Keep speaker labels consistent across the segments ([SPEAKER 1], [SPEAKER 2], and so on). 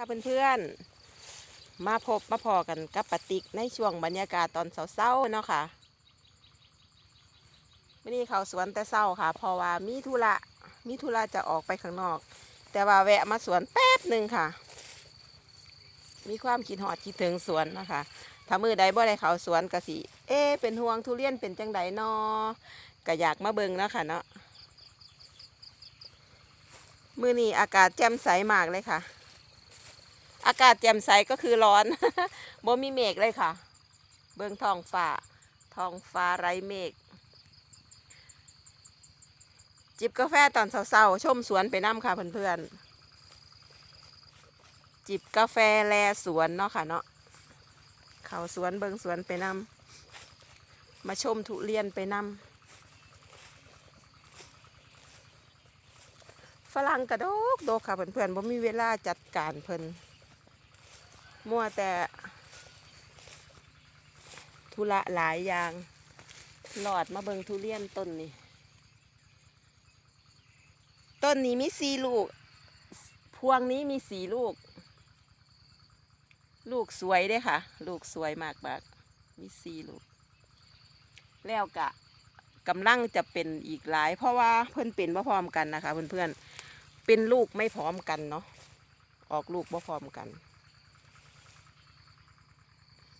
[SPEAKER 1] ค่ะเพื่อนๆ มาพบมาพอกันกับปาติกในช่วงบรรยากาศตอนเช้าๆเนาะค่ะไม่นี่เขาสวนแต่เช้าค่ะ เพราะว่ามีธุระมีธุระจะออกไปข้างนอก แต่ว่าแวะมาสวนแป๊บหนึ่งค่ะ มีความคิดหอดคิดถึงสวนนะคะถ้ามือใดบ่ได้เขาสวนกะสิ เอ๊เป็นห่วงทุเรียนเป็นจังใดนอก็อยากมาเบิ่งนะค่ะเนาะมือนี้อากาศแจ่มใสมากเลยค่ะ อากาศแจ่มใสก็คือร้อนบ่มีเมฆเลยค่ะ เบื้องท้องฟ้าท้องฟ้าไร้เมฆจิบกาแฟตอนเช้าๆชมสวนไปน้ำค่ะเพื่อนๆจิบกาแฟแลสวนเนาะค่ะเนาะเขาสวนเบิงสวนไปน้ำมาชมทุเรียนไปน้ำฝรั่งกระโดกโดกค่ะเพื่อนๆบ่มีเวลาจัดการเพิ่น มัวแต่ ธุระหลายอย่างหลอดมาเบิงทุเรียนต้นนี้ต้นนี้มีสี่ลูก พวงนี้มีสี่ลูก ลูกสวยด้ค่ะ ลูกสวยมากมากมีสี่ลูก แล้วกะกำลังจะเป็นอีกหลาย เพราะว่าเพิ่อนเป็นบ่พร้อมกันนะคะ เพื่อนๆเป็นลูกไม่พร้อมกันเนาะออกลูกบ่พร้อมกัน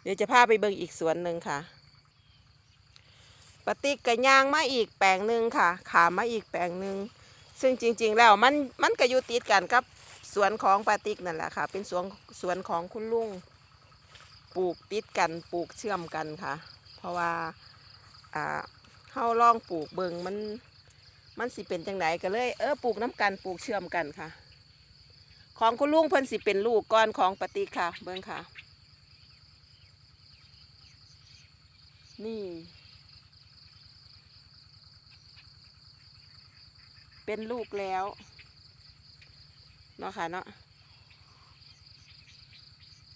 [SPEAKER 1] เดี๋ยวจะพาไปเบิ่งอีกสวนหนึ่งค่ะปะติกกระยางมาอีกแปลงหนึ่งค่ะ ขามาอีกแปลงหนึ่งซึ่งจริง ๆ แล้วมันมันก็อยู่ติดกันกับสวนของปาติกนั่นแหละค่ะ เป็นสวนสวนของคุณลุงปลูกติดกันปลูกเชื่อมกันค่ะ เพราะว่าอ่าเฮาลองปลูกเบิงมันมันสิเป็นจังไดก็เลยเออปลูกน้ำกันปลูกเชื่อมกันค่ะ ของคุณลุงเพิ่นสิเป็นลูกก้อนของปฏิกค่ะ เบิงค่ะ นี่ เป็นลูกแล้วเนาะค่ะเนาะ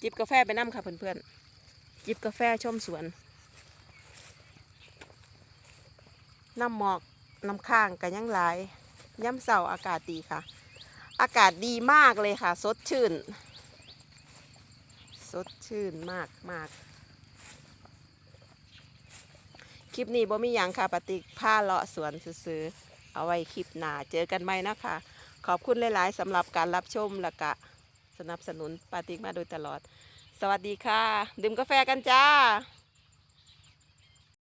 [SPEAKER 1] จิบกาแฟไปน้ำค่ะเพื่อนๆจิบกาแฟชมสวนน้ำหมอกน้ำข้างกันยังหลายย่ำเสาอากาศดีค่ะ อากาศดีมากเลยค่ะ สดชื่น สดชื่นมากมาก คลิปนี้บ่มีหยังค่ะปฏิกผ้าเลาะสวนซื้อเอาไว้คลิปหน้าเจอกันไหมนะคะ ขอบคุณหลาย ๆสำหรับการรับชมและกะสนับสนุนปาติกมาโดยตลอด สวัสดีค่ะ ดื่มกาแฟกันจ้า